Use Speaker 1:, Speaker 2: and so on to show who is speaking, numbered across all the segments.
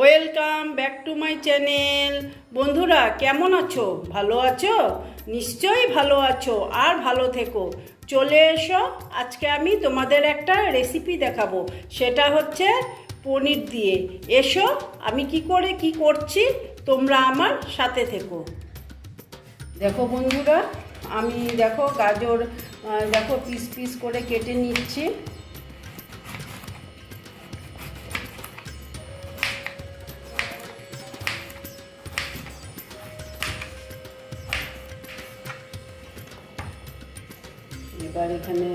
Speaker 1: Welcome back to my channel. বন্ধুরা, কেমন আছো? ভালো আছো? নিশ্চয়ই ভালো আছো আর ভালো থেকো। চলে এসো, আজকে আমি তোমাদের একটা রেসিপি দেখাবো। সেটা হচ্ছে পনির দিয়ে। এসো, আমি কি করে কি করছি, তোমরা আমার সাথে থেকো। দেখো বন্ধুরা, আমি দেখো গাজর দেখো পিস পিস করে কেটে নিচ্ছি। এবার এখানে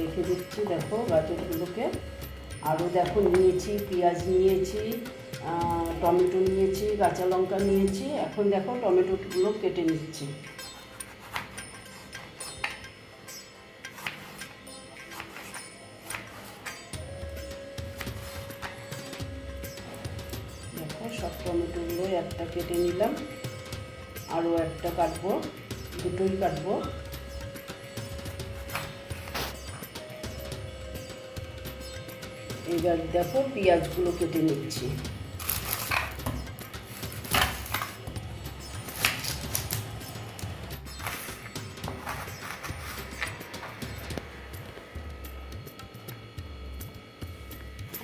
Speaker 1: রেখে দিচ্ছি, দেখো গাজরগুলোকে। আরও দেখো নিয়েছি, পেঁয়াজ নিয়েছি টমেটো নিয়েছি, কাঁচা লঙ্কা নিয়েছি। এখন দেখো টমেটোগুলো কেটে নিচ্ছি। দেখো সব টমেটোগুলো একটা কেটে নিলাম। আরও একটা কাটবো, দুটোই কাটবো। এবার দেখো পেঁয়াজগুলো কেটে নিচ্ছি।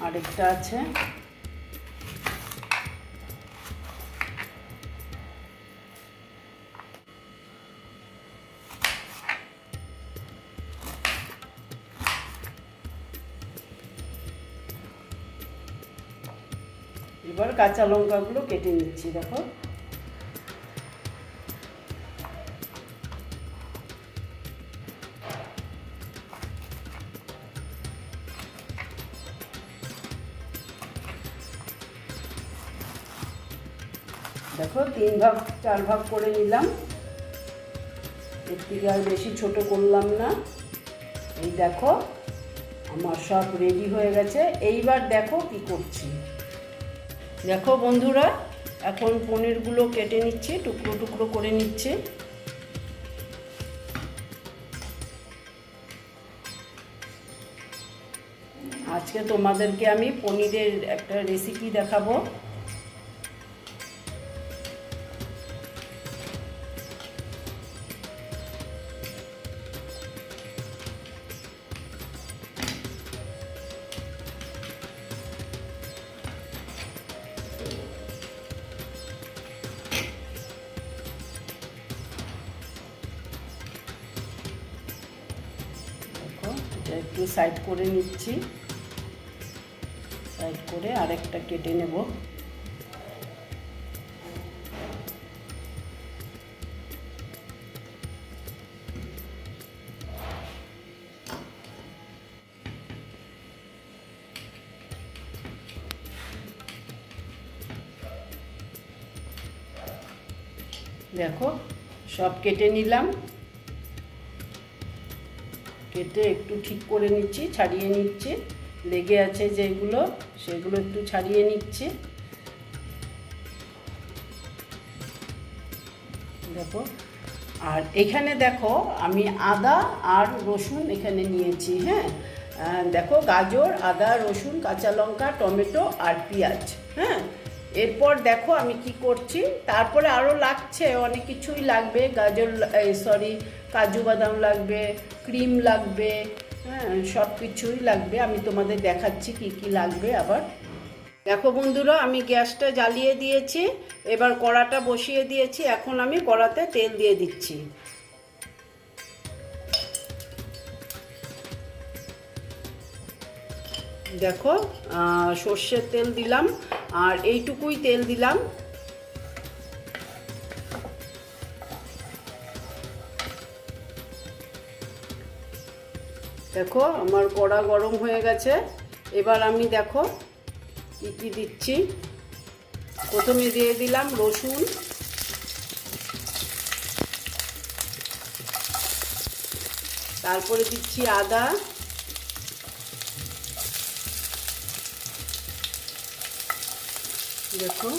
Speaker 1: আরেকটা আছে। এবার কাঁচা লঙ্কাগুলো কেটে নিচ্ছি, দেখো। দেখো, তিন ভাগ, চার ভাগ করে নিলাম। এর থেকে আর বেশি ছোট করলাম না। এই দেখো, আমার সব রেডি হয়ে গেছে। এইবার দেখো কি করছি। দেখো বন্ধুরা, এখন পনিরগুলো কেটে নিচ্ছে, টুকরো টুকরো করে নিচ্ছে। আজকে তোমাদেরকে আমি পনিরের একটা রেসিপি দেখাবো। একটু সাইড করে নিচ্ছি। সাইড করে আরেকটা কেটে নেব। দেখো সব কেটে নিলাম। কেটে একটু ঠিক করে নিচ্ছি, ছাড়িয়ে নিচ্ছি। লেগে আছে যেগুলো, সেগুলো একটু ছাড়িয়ে নিচ্ছি। দেখো, আর এখানে দেখো, আমি আদা আর রসুন এখানে নিয়েছি হ্যাঁ? দেখো, গাজর, আদা, রসুন, কাঁচা লঙ্কা, টমেটো আর পেঁয়াজ হ্যাঁ? এরপর দেখো আমি কি করছি, তারপরে আরও লাগছে, অনেক কিছুই লাগবে, গাজর সরি কাজু বাদাম লাগবে, ক্রিম লাগবে হ্যাঁ সব কিছুই লাগবে। আমি তোমাদের দেখাচ্ছি কি কি লাগবে আবার। দেখো বন্ধুরা, আমি গ্যাসটা জ্বালিয়ে দিয়েছি, এবার কড়াটা বসিয়ে দিয়েছি, এখন আমি কড়াতে তেল দিয়ে দিচ্ছি। দেখো সর্ষের তেল দিলাম, আর এইটুকুই তেল দিলাম। দেখো, আমার কড়া গরম হয়ে গেছে। এবার আমি দেখো কি কি দিচ্ছি। প্রথমে দিয়ে দিলাম রসুন। তারপরে দিচ্ছি আদা। দেখো।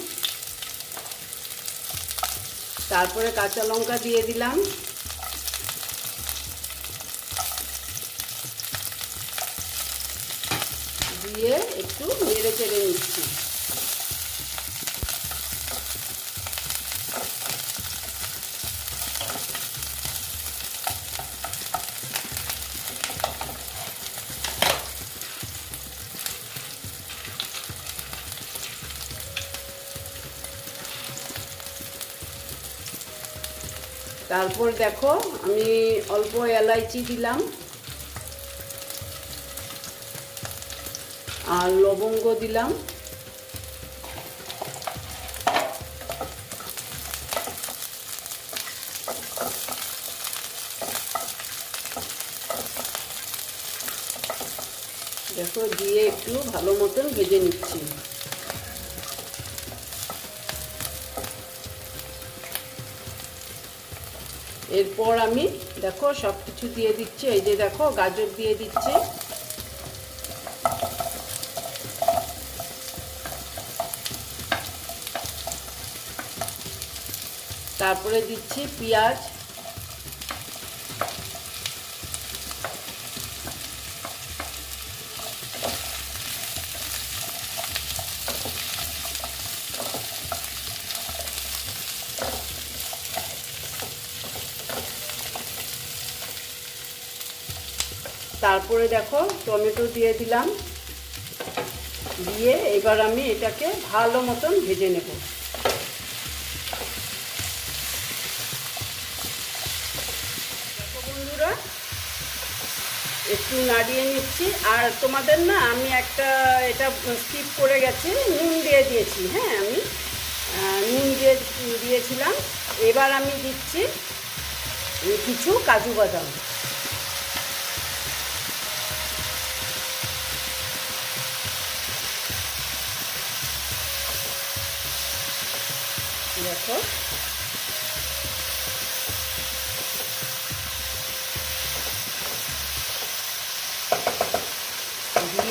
Speaker 1: তারপরে কাঁচা লঙ্কা দিয়ে দিলাম। দিয়ে একটু নেড়ে চেড়ে নিচ্ছি। তারপর দেখো আমি অল্প এলাইচি দিলাম। আর লবঙ্গ দিলাম। দেখো, দিয়ে একটু ভালো মতন ভেজে নিচ্ছি। এরপর আমি, দেখো সব কিছু দিয়ে দিচ্ছি। এই যে দেখো, গাজর দিয়ে দিচ্ছি। তারপরে দিচ্ছি পেঁয়াজ। তারপরে দেখো টমেটো দিয়ে দিলাম। দিয়ে এবার আমি এটাকে ভালো মতন ভেজে নেব দেখো বন্ধুরা একটু নাড়িয়ে নিচ্ছি। আর তোমাদের না, আমি একটা, এটা স্কিপ করে গেছি, নুন দিয়ে দিয়েছি হ্যাঁ আমি? নুন দিয়ে, দিয়েছিলাম। এবার আমি দিচ্ছি কিছু কাজু বাদাম। দেখো।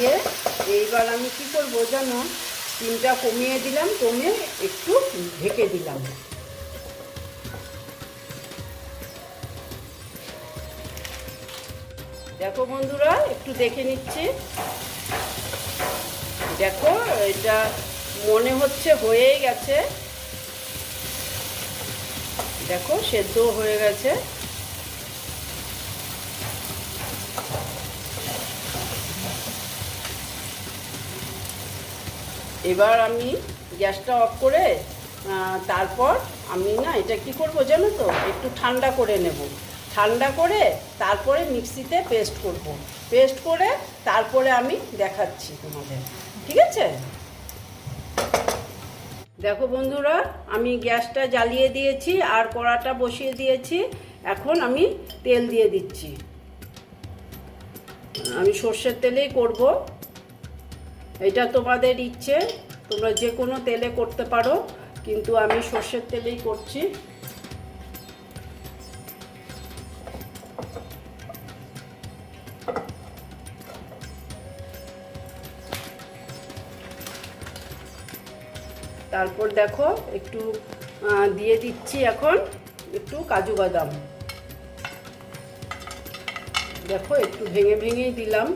Speaker 1: দিয়ে এইবার আমি কি করব জানো? স্টিমটা কমিয়ে দিলাম কমে একটু ঢেকে দিলাম। দেখো বন্ধুরা, একটু দেখে নিচ্ছি। দেখো, এটা মনে হচ্ছে হয়েই গেছে। দেখো সেদ্ধ হয়ে গেছে। এবার আমি গ্যাসটা অফ করে তারপর আমি না এটা কি করব জানো তো? একটু ঠান্ডা করে নেব। ঠান্ডা করে তারপরে মিক্সিতে পেস্ট করব। পেস্ট করে তারপরে আমি দেখাচ্ছি তোমাদের। ঠিক আছে? দেখো বন্ধুরা, আমি গ্যাসটা জ্বালিয়ে দিয়েছি, আর কড়াটা বসিয়ে দিয়েছি। এখন আমি তেল দিয়ে দিচ্ছি। আমি সর্ষের তেলেই করব। এটা তোমাদের ইচ্ছে, তোমরা যে কোনো তেলে করতে পারো, কিন্তু আমি সর্ষের তেলেই করছি। তারপর দেখো, একটু দিয়ে দিচ্ছি এখন একটু কাজু বাদাম। দেখো, একটু ভেঙে ভেঙেই দিলাম।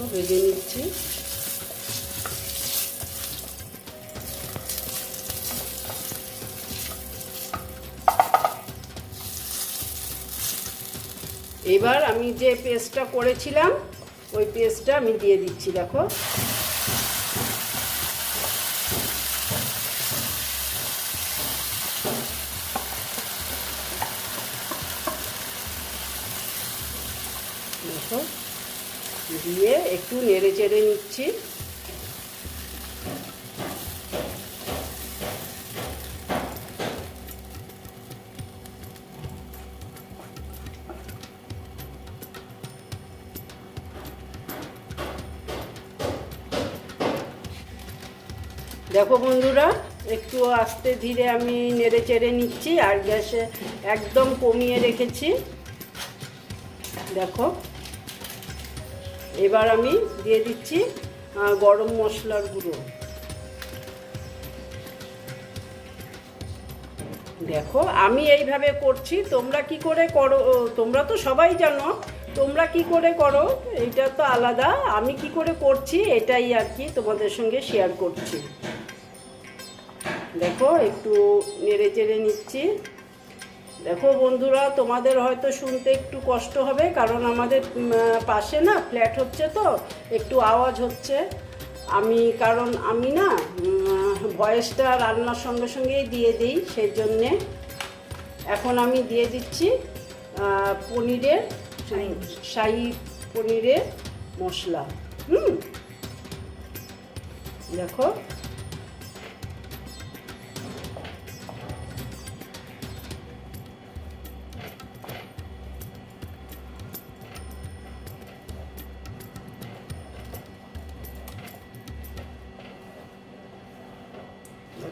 Speaker 1: দেখো, ভেজে নিচ্ছি। এবার আমি যে পেস্টটা করেছিলাম, ওই পেস্টটা আমি দিয়ে দিচ্ছি, দেখো। দেখো। দিয়ে একটু নেড়ে চেড়ে নিচ্ছি। দেখো বন্ধুরা, একটু আস্তে ধীরে আমি নেড়ে চেড়ে নিচ্ছি আর গ্যাসে একদম কমিয়ে রেখেছি। দেখো। এবার আমি দিয়ে দিচ্ছি গরম মশলার গুঁড়ো। দেখো, আমি এইভাবে করছি, তোমরা কি করে করো তোমরা তো সবাই জানো, তোমরা কি করে করো এটা তো আলাদা, আমি কি করে করছি, এটাই আর কি তোমাদের সঙ্গে শেয়ার করছি। দেখো, একটু নেড়ে চেড়ে নিচ্ছি। দেখো বন্ধুরা তোমাদের হয়তো শুনতে একটু কষ্ট হবে কারণ আমাদের পাশে না ফ্ল্যাট হচ্ছে তো একটু আওয়াজ হচ্ছে। আমি কারণ আমি না ভয়েসটা রান্নার সঙ্গে সঙ্গেই দিয়ে দিই সেই জন্যে এখন আমি দিয়ে দিচ্ছি পনিরের শাহি পনিরের মশলা। হুম? দেখো।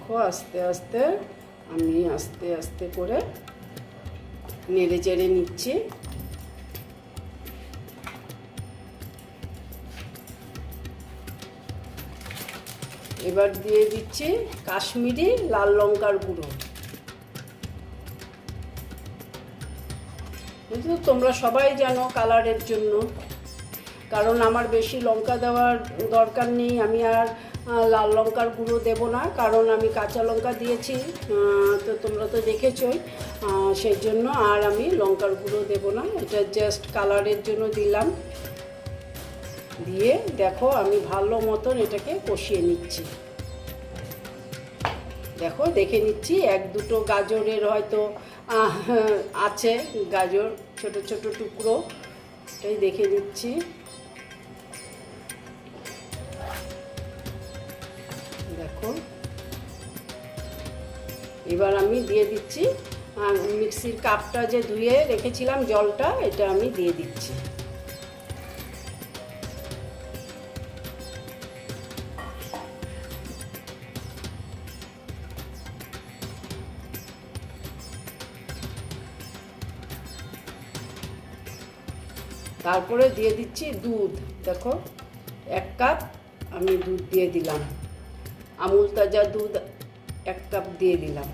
Speaker 1: দেখো, আস্তে আস্তে আমি আস্তে আস্তে করে নেড়ে চেড়ে নিচ্ছি। এবার দিয়ে দিচ্ছি কাশ্মীরি লাল লঙ্কার গুঁড়ো। কিন্তু তোমরা সবাই জানো কালারের জন্য। কারণ আমার বেশি লঙ্কা দেওয়ার দরকার নেই, আমি আর লাল লঙ্কার গুঁড়ো দেবো না, কারণ আমি কাঁচা লঙ্কা দিয়েছি তো তোমরা তো দেখেছই সেই জন্য আর আমি লঙ্কার গুঁড়ো দেবো না, এটা জাস্ট কালারের জন্য দিলাম। দিয়ে দেখো আমি ভালো মতন এটাকে কষিয়ে নিচ্ছি। দেখো, দেখে নিচ্ছি, এক দুটো গাজরের হয়তো আছে গাজর, ছোট ছোট টুকরো, এটাই দেখে নিচ্ছি। দেখো এবার আমি দিয়ে দিচ্ছি মিক্সির কাপটা যে ধুয়ে রেখেছিলাম জলটা, এটা আমি দিয়ে দিচ্ছি। তারপরে দিয়ে দিচ্ছি দুধ। দেখো, এক কাপ আমি দুধ দিয়ে দিলাম। আমুল তাজা দুধ এক কাপ দিয়ে দিলাম।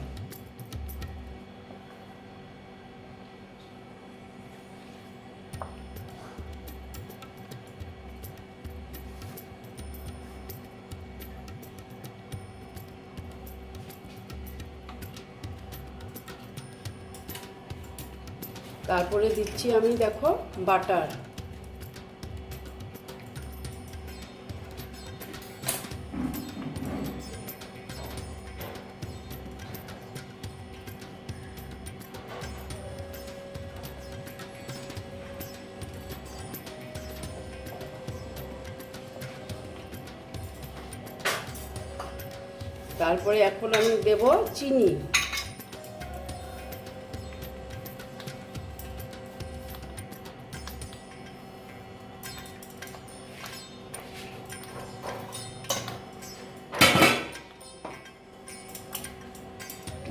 Speaker 1: তারপরে দিচ্ছি আমি দেখো বাটার। তারপরে এখন আমি দেব চিনি।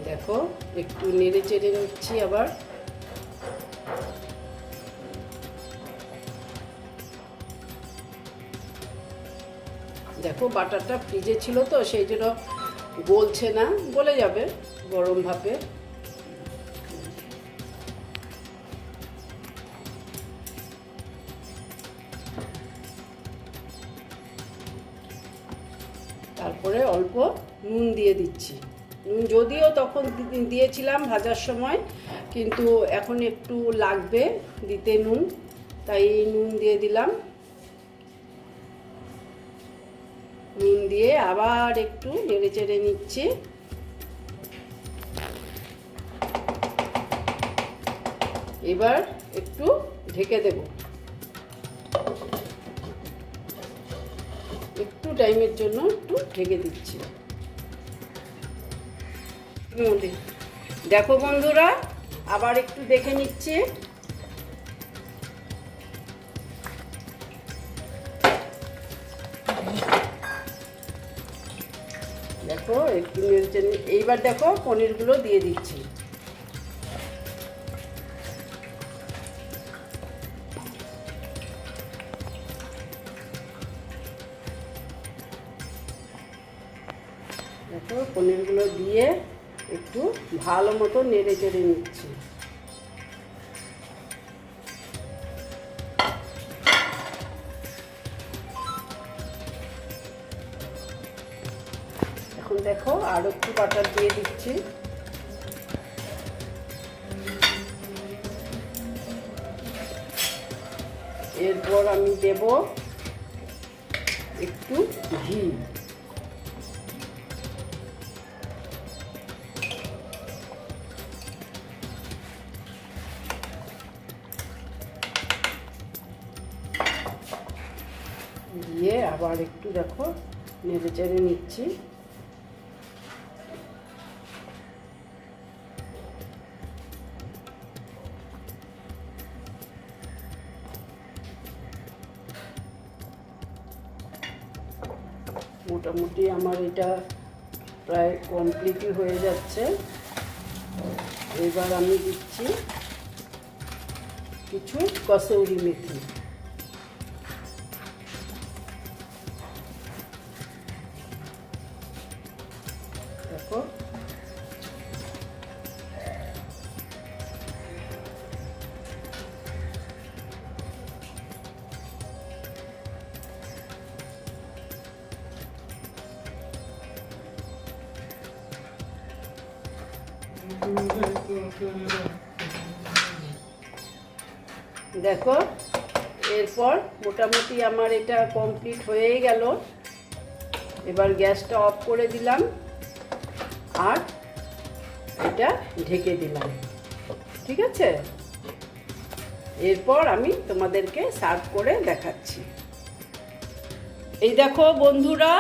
Speaker 1: দেখো, একটু নেড়ে চেড়ে নিচ্ছি আবার। দেখো, বাটারটা ফ্রিজে ছিল তো, সেই জন্য গলছে না, গলে যাবে, গরম ভাপে। তারপরে অল্প নুন দিয়ে দিচ্ছি। নুন যদিও তখন দিয়েছিলাম ভাজার সময়, কিন্তু এখন একটু লাগবে দিতে নুন, তাই নুন দিয়ে দিলাম। দিয়ে আবার একটু নেড়ে চেড়ে নিচ্ছি। এবার একটু ঢেকে দেব। একটু টাইমের জন্য একটু ঢেকে দিচ্ছি। দেখো বন্ধুরা, আবার একটু দেখে নিচ্ছি। এইবার দেখো পনিরগুলো দিয়ে দিচ্ছি। দেখো পনিরগুলো দিয়ে একটু ভালো মতো নেড়ে চেড়ে নিচ্ছি। বাটার দিয়ে দিচ্ছি। এরপর আমি দেব একটু ঘি। দিয়ে আবার একটু দেখো, নেড়ে চেড়ে নিচ্ছি। মোটামুটি আমার এটা প্রায় কমপ্লিটই হয়ে যাচ্ছে। এবার আমি দিচ্ছি কিছু কসৌরি মেথি। দেখো এরপর মোটামুটি আমার এটা কমপ্লিট হয়েই গেল। এবার গ্যাসটা অফ করে দিলাম আর এটা ঢেকে দিলাম। ঠিক আছে? এরপর আমি তোমাদেরকে সার্ভ করে দেখাচ্ছি। এই দেখো বন্ধুরা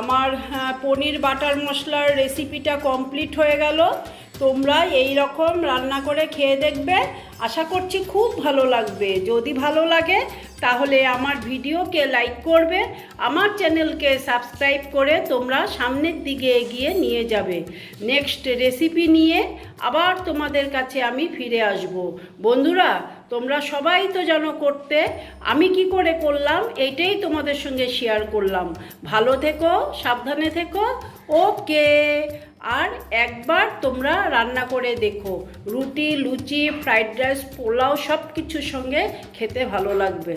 Speaker 1: আমার হ্যাঁ, পনির বাটার মশলার রেসিপিটা কমপ্লিট হয়ে গেল। তোমরা এই রকম রান্না করে খেয়ে দেখবে। আশা করছি খুব ভালো লাগবে। যদি ভালো লাগে, তাহলে আমার ভিডিওকে লাইক করবে, আমার চ্যানেলকে সাবস্ক্রাইব করে তোমরা সামনের দিকে এগিয়ে নিয়ে যাবে। নেক্সট রেসিপি নিয়ে আবার তোমাদের কাছে আমি ফিরে আসব। বন্ধুরা তোমরা সবাই তো জানো করতে। আমি কি করে করলাম? এইটাই তোমাদের সঙ্গে শেয়ার করলাম। ভালো থেকো, সাবধানে থেকো। ওকে আর একবার তোমরা রান্না করে দেখো। রুটি, লুচি ফ্রাইড রাইস পোলাও সব কিছুর সঙ্গে খেতে ভালো লাগবে।